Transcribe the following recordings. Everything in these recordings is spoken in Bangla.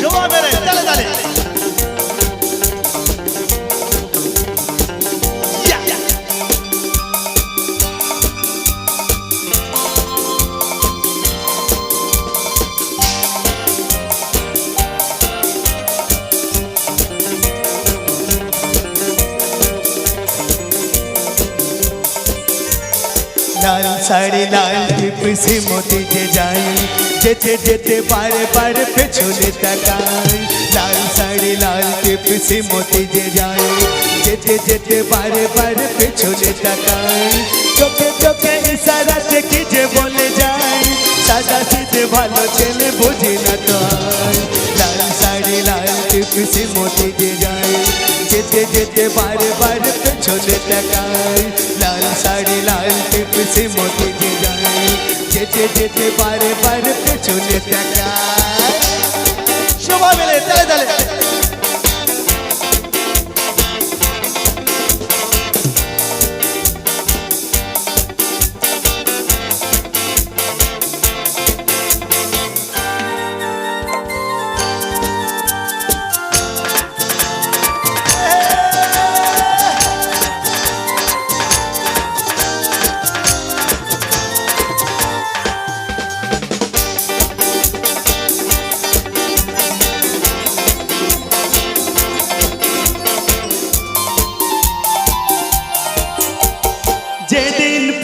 శివా వేరే తలదాలి লাল শাড়ি লাল টিপসি মতি যে যাই যেতে যেতে বারে বারে পেছনে তাকাই লাল শাড়ি লাল টিপসি মতি যে যাই যেতে যেতে বারে বারে পেছনে তাকাই চোখে চোখে ইশারাতে কি যে বলে যায় সাদা সিধে ভালো ছেলে বুঝি না তো আর। লাল শাড়ি লাল টিপসি মতি যে যাই যেতে যেতে বারে বারে পেছনে তাকাই লাল শাড়ি লাল টিপসি মতে যে যাই যেতে যেতে বারে বারে পেছনে তাকাই সবাই মিলে তালে তালে।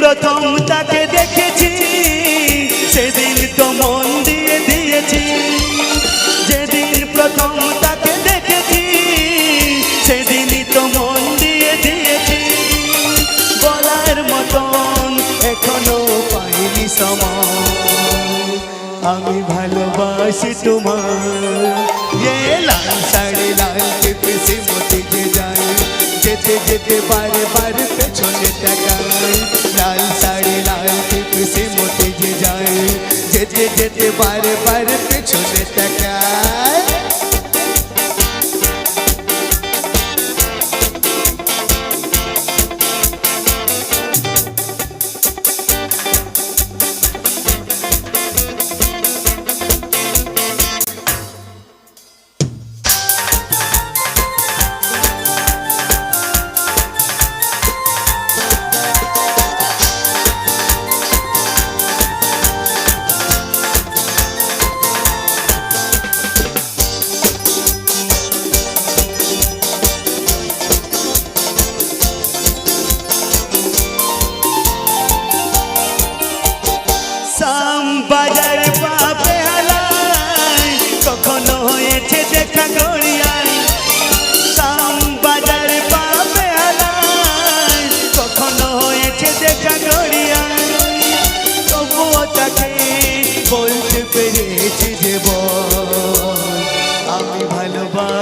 প্রথম তাকে দেখেছি, সেদিন তো মন দিয়ে দিয়েছি। যেদিন প্রথম তাকে দেখেছি, সেদিনই তো মন দিয়ে দিয়েছি। বলার মতন এখনও পাইনি সময়। আমি ভালোবাসি তোমার লাল শাড়ি, লাল টিপসি মতি যে যায় যেতে যেতে বারে বারে পেছনে তাকাই লাল শাড়ি লাল টিপসি মতি যে যায় যেতে যেতে বারে বারে পেছনে তাকাই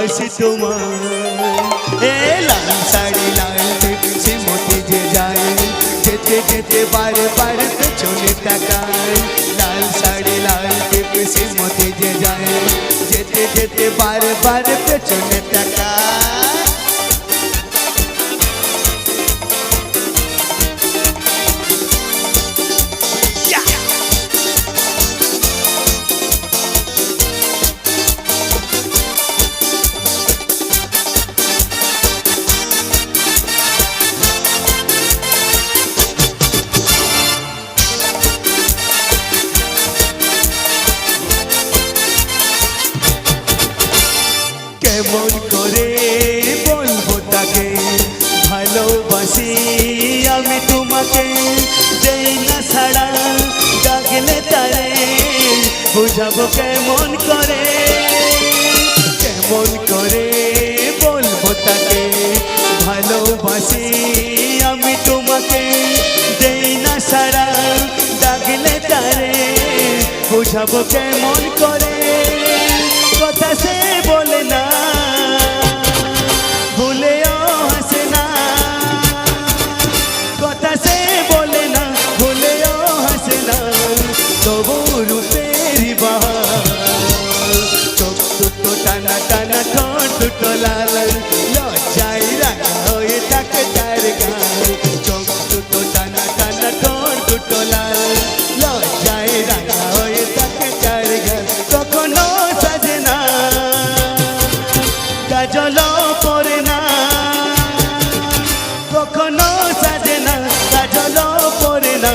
ভালোবাসি তোমার এ লাল শাড়ি লাল টিপসি মতি যে যায় যেতে যেতে বারে বারে পেছনে তাকায় লাল শাড়ি লাল টিপসি মতি যে যায় যেতে যেতে বারে বারে পেছনে কেমন করে বলব তাকে, ভালোবাসি আমি তোমাকে। যেই না ছাড়া ডাকলে তারে, বুঝাবো কেমন করে। কেমন করে বলব তাকে, ভালোবাসি আমি তোমাকে। যেই না ছাড়া ডাকলে তারে, বুঝাবো কেমন করে। কথা সে বলে না। লাল লজ্জায় রাঙা হয়ে থাকে তার গান। চোখ দুটো টানা টানা, ঠোঁট দুটো লাল। লজ্জায় রাঙা হয়ে থাকে তার গান। কখনো সাজে না কাজল পরে না। কখনো সাজে না কাজল পরে না